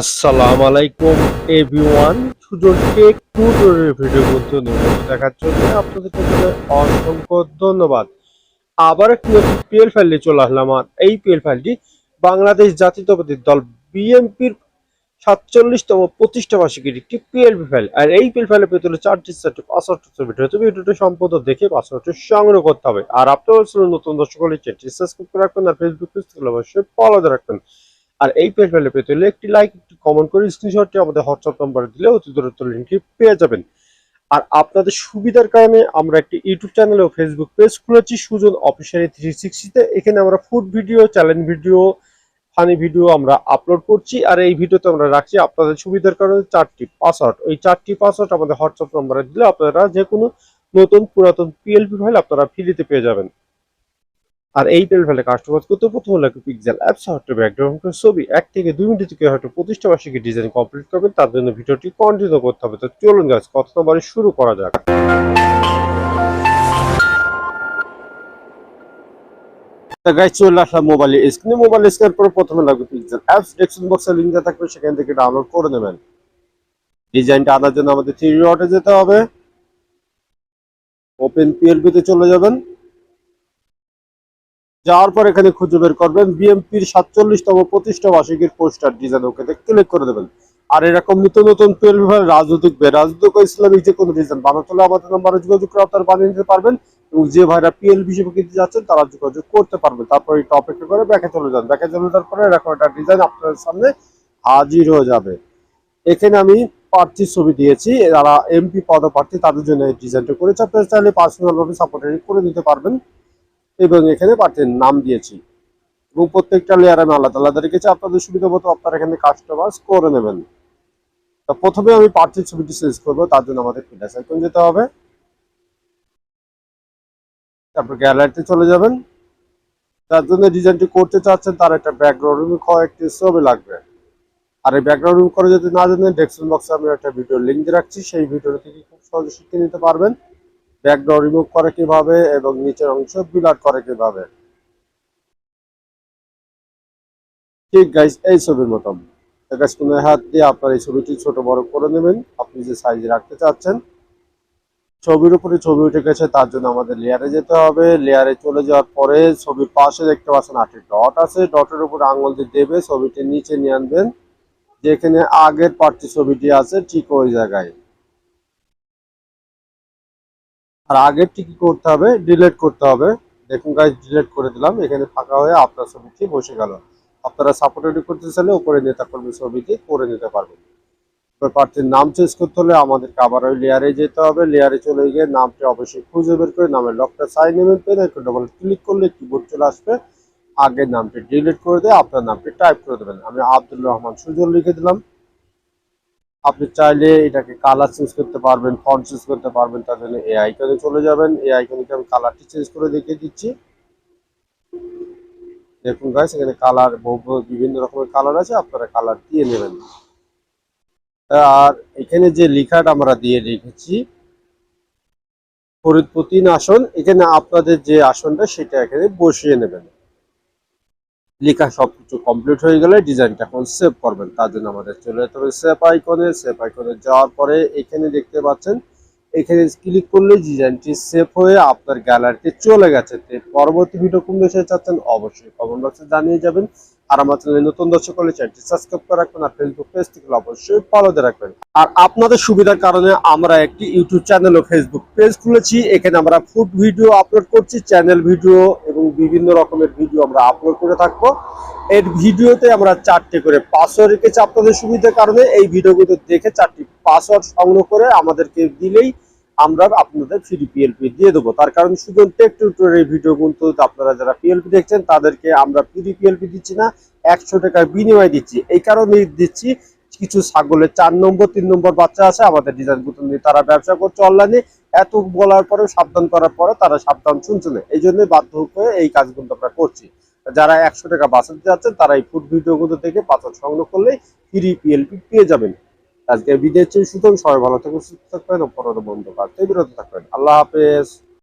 আসসালামু আলাইকুম everyone Sujan take video বলতে নিয়মিত দেখার জন্য আপনাদের অসংখ্য ধন্যবাদ। আবার একটি নতুন পিএল ফাইল নিয়ে চলে আসলাম আর এই পিএল ফাইলটি বাংলাদেশ জাতীয়তাবাদী দল বিএনপির সাতচল্লিশতম প্রতিষ্ঠা বার্ষিকীর একটি পিএলপি ফাইল আর এই পিএল ফাইলে পেতে চারটি চারটি পাসওয়ার্ড ভিডিও হবে ভিডিওটি সম্পদ দেখে পাসওয়ার্ডটি সংগ্রহ করতে হবে। আর আপনারা নতুন দর্শক হলে চ্যানেলটি সাবস্ক্রাইব করে রাখবেন আর ফেসবুক পেজ অবশ্যই ফলো রাখবেন। আর এই পেজ ভ্যালু পেতে হলে একটি লাইক একটি কমেন্ট করে স্ক্রিনশটটি আমাদের হোয়াটসঅ্যাপ নাম্বারে দিলে অতি দ্রুত লিঙ্কটি পেয়ে যাবেন। আর আপনাদের সুবিধার কারণে আমরা একটি ইউটিউব চ্যানেল ও ফেসবুক পেজ খুলেছি, সুজন অফিসিয়ালি থ্রি সিক্সটিতে এখানে আমরা food video challenge video funny video আমরা আপলোড করছি। আর এই ভিডিওতে আমরা রাখছি আপনাদের সুবিধার কারণে চারটি পাসওয়ার্ড ওই চারটি পাসওয়ার্ড আমাদের হোয়াটসঅ্যাপ নাম্বারে দিলে আপনারা যে কোনো নতুন পুরাতন পিএলপি ফাইল আপনারা ফ্রিতে পেয়ে যাবেন। আর এই পেল ফেলে কাস্টমাইজ করতে প্রথম লাগে পিক্সেল অ্যাপ সফটওয়্যার ব্যাকগ্রাউন্ড ছবি। এক থেকে দুই মিনিট থেকে হয়তো প্রতিষ্ঠা বার্ষিকী ডিজাইন কমপ্লিট করবেন, তার জন্য ভিডিওটি কন্টিনিউ করতে হবে। তো চলুন গাছ কত নম্বরে শুরু করা যাক। চলে মোবাইলে মোবাইল প্রথমে লাগবে পিক্সেল অ্যাপস বক্সে থাকবে সেখান থেকে ডাউনলোড করে নেবেন। ডিজাইনটা আনার জন্য আমাদের থ্রি যেতে হবে। ওপেন চলে যাবেন। যাওয়ার পর এখানে খুঁজে বের করবেন। বিএমপির সাতচল্লিশতম প্রতিষ্ঠা বার্ষিকীর পোস্টার ডিজাইন ওকে ক্লিক করে দেবেন। আর এরকম নতুন নতুন টুয়েলভ রাজনৈতিক বে, রাজনৈতিক ইসলামিক যে কোনো ডিজাইন বানাতে হলে আমাদের নাম্বারে যোগাযোগ করে আপনারা বানিয়ে নিতে পারবেন এবং যে ভাইরা পিএল হিসেবে যাচ্ছেন, তারা যোগাযোগ করতে পারবেন। তারপর এটা অপেক্ষা করে ব্যাকে চলে যান ব্যাকে চলে যাওয়ার পরে এরকম একটা ডিজাইন আপনাদের সামনে হাজির হয়ে যাবে। এখানে আমি প্রার্থীর ছবি দিয়েছি। যারা এমপি পদপ্রার্থী, তাদের জন্য এই ডিজাইনটা করেছে। আপনারা চাইলে পার্সোনাল ভাবে সাপোর্ট করে দিতে পারবেন। এবং এখানে প্রার্থীর নাম দিয়েছি। এবং প্রত্যেকটা লেয়ার আমি আলাদা আলাদা রেখেছি। আপনাদের সুবিধা মতো আপনারা এখানে কাস্টমাইজ করে নেবেন। তো প্রথমে আমি প্রার্থীর ছবিটি চেঞ্জ করব, তার জন্য আমাদের ফিল্টার সাইকন যেতে হবে। তারপর গ্যালারিতে চলে যাবেন। তার জন্য ডিজাইনটি করতে চাচ্ছেন, তার একটা ব্যাকগ্রাউন্ড রুম একটি ছবি লাগবে। আর এই ব্যাকগ্রাউন্ড রুম করে যদি না জানেন ডেসক্রিপশন বক্সে আমি একটা ভিডিও লিঙ্ক দিয়ে রাখছি। সেই ভিডিওটা থেকে খুব সহজে শিখে নিতে পারবেন। ব্যাকগ্রাউন্ড রিমুভ করে কীভাবে এবং নিচের অংশ বিলাট করে কীভাবে? ঠিক গাইস এই ছবির মতন গাইস কোনো হাত দিয়ে আপনার এই ছবিটি ছোট, বড় করে নেবেন। আপনি যে সাইজে রাখতে চাচ্ছেন, ছবির উপরে ছবি উঠে গেছে, তার জন্য আমাদের লেয়ারে যেতে হবে। লেয়ারে চলে যাওয়ার পরে ছবির পাশে দেখতে পাচ্ছেন আটটি ডট আছে। ডটের উপর আঙুল দিয়ে দেবে, ছবিটি নিচে নিয়ে আনবেন। যেখানে আগের পার্টি ছবিটি আছে, ঠিক ওই জায়গায়। আর আগেরটি কি করতে হবে? ডিলিট করতে হবে। দেখুন গাইজ ডিলিট করে দিলাম। এখানে ফাঁকা হয়ে আপনার ছবিটি বসে গেল। আপনারা সাপোর্ট করতে চাইলে উপরে নেতা কর্মী ছবিটি করে নিতে পারবেন। প্রার্থীর নাম চেঞ্জ করতে হলে আমাদেরকে আবার ওই লেয়ারে যেতে হবে। লেয়ারে চলে গিয়ে নামটি অবশ্যই খুঁজে বের করে নামের লকটা সাইন নেবেন পেন একটু ডবল ক্লিক করলে কিবোর্ড চলে আসবে। আগের নামটি ডিলিট করে দিয়ে আপনার নামটি টাইপ করে দেবেন। আমি আব্দুল রহমান সুজন লিখে দিলাম। আপনি চাইলে এটাকে কালার চেঞ্জ করতে পারবেন ফন্ট চেঞ্জ করতে পারবেন, তার জন্য এই আইকনে চলে যাবেন। এই আইকনে আমি কালারটি চেঞ্জ করে দেখিয়ে দিচ্ছি। দেখুন গাইস এখানে কালার বহু বিভিন্ন রকমের কালার আছে, আপনারা কালার দিয়ে নেবেন। আর এখানে যে লেখাটা আমরা দিয়ে রেখেছি, ফরিদপুর তিন আসন, এখানে আপনাদের যে আসনটা, সেটা এখানে বসিয়ে নেবেন। লেখা সবকিছু কমপ্লিট হয়ে গেলে ডিজাইনটা এখন সেভ করবেন। তার জন্য আমাদের চলে যেতে হবে সেভ আইকনে সেভ আইকনে যাওয়ার পরে এখানে দেখতে পাচ্ছেন, এখানে ক্লিক করলে ডিজাইনটি সেভ হয়ে আপনার গ্যালারিতে চলে গেছে। পরবর্তী ভিডিও কোন দেশে চাচ্ছেন অবশ্যই কমেন্ট বক্সে জানিয়ে যাবেন। আর আমার চ্যানেলে নতুন দর্শক হলে চ্যানেলটি সাবস্ক্রাইব করে রাখবেন আর ফেসবুক পেজ থেকে অবশ্যই ফলো দিয়ে রাখবেন। আর আপনাদের সুবিধার কারণে আমরা একটি ইউটিউব চ্যানেল ও ফেসবুক পেজ খুলেছি। এখানে আমরা ফুড ভিডিও আপলোড করছি চ্যানেল ভিডিও এবং বিভিন্ন রকমের ভিডিও আমরা আপলোড করে থাকব। এর ভিডিওতে আমরা চারটে করে পাসওয়ার্ড রেখেছি আপনাদের সুবিধার কারণে। এই ভিডিওগুলো দেখে চারটি পাসওয়ার্ড সংগ্রহ করে আমাদেরকে দিলেই আমরা আপনাদের ফ্রি পিএলপি দিয়ে দেবো। তার কারণ শুধু টেক টিউটোরিয়াল ভিডিও কিন্তু আপনারা যারা পিএলপি দেখছেন, তাদেরকে আমরা ফ্রি পিএলপি দিচ্ছি না, একশো টাকার বিনিময় দিচ্ছি। এই কারণেই দিচ্ছি, কিছু ছাগলের চার নম্বর, তিন নম্বর বাচ্চা আছে, আমাদের ডিজাইন বুতন নিয়ে তারা ব্যবসা করছে অনলাইনে এত বলার পরেও, সাবধান করার পরে তারা সাবধান শুনছে না। এই জন্যই বাধ্য হয়ে এই কাজগুলো আমরা করছি। যারা একশো টাকা বাঁচাতে যাচ্ছেন, তারা এই ফুড ভিডিওগুলো থেকে পাথর সংগ্রহ করলেই ফ্রি পিএলপি পেয়ে যাবেন। আজকে বিদেশ সুতরাং সবাই ভালো থাকবেন সুস্থ থাকবেন অপরাধ বন্ধ কাজ বিরত থাকবেন আল্লাহ হাফেজ।